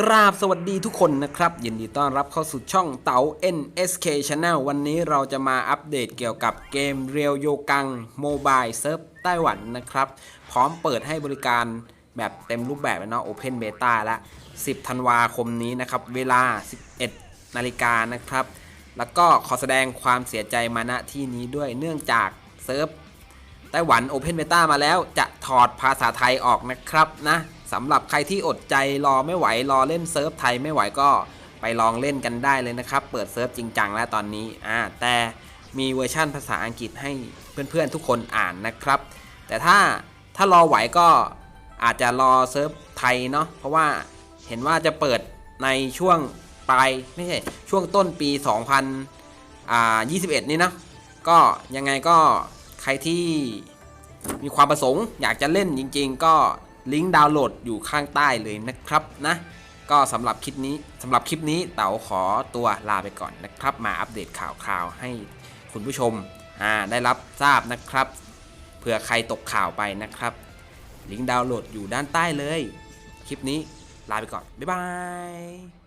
กราบสวัสดีทุกคนนะครับ ยินดีต้อนรับเข้าสู่ช่องเต๋า NSK Channel วันนี้เราจะมาอัปเดตเกี่ยวกับเกมเรียวโยกังโมบายเซิร์ฟไต้หวันนะครับ พร้อมเปิดให้บริการแบบเต็มรูปแบบแล้วเนาะ Open Beta แล้ว10 ธันวาคมนี้นะครับ เวลา 11 นาฬิกานะครับ แล้วก็ขอแสดงความเสียใจมาณที่นี้ด้วยเนื่องจากเซิร์ฟไต้หวัน Open Beta มาแล้วจะถอดภาษาไทยออกนะครับนะ สำหรับใครที่อดใจรอไม่ไหวรอเล่นเซิร์ฟไทยไม่ไหวก็ไปลองเล่นกันได้เลยนะครับ เปิดเซิร์ฟจริงจังแล้วตอนนี้อ่าแต่มีเวอร์ชั่นภาษาอังกฤษให้เพื่อนๆทุกคนอ่านนะครับ แต่ถ้าถ้ารอไหวก็อาจจะรอเซิร์ฟไทยเนาะเพราะว่าเห็นว่าจะเปิดในช่วงปลายไม่ใช่ช่วงต้นปี 2021 นี้นะก็ยังไงก็ใครที่มีความประสงค์อยากจะเล่นจริง ๆ ก็ ลิงก์ดาวน์โหลดอยู่ข้างใต้เลยนะครับนะก็สำหรับคลิปนี้สำหรับคลิปนี้เต๋าขอตัวลาไปก่อนนะครับ มาอัปเดตข่าวคราวให้คุณผู้ชมได้รับทราบนะครับเผื่อใครตกข่าวไปนะครับ ลิงก์ดาวน์โหลดอยู่ด้านใต้เลย คลิปนี้ลาไปก่อน บ๊ายบาย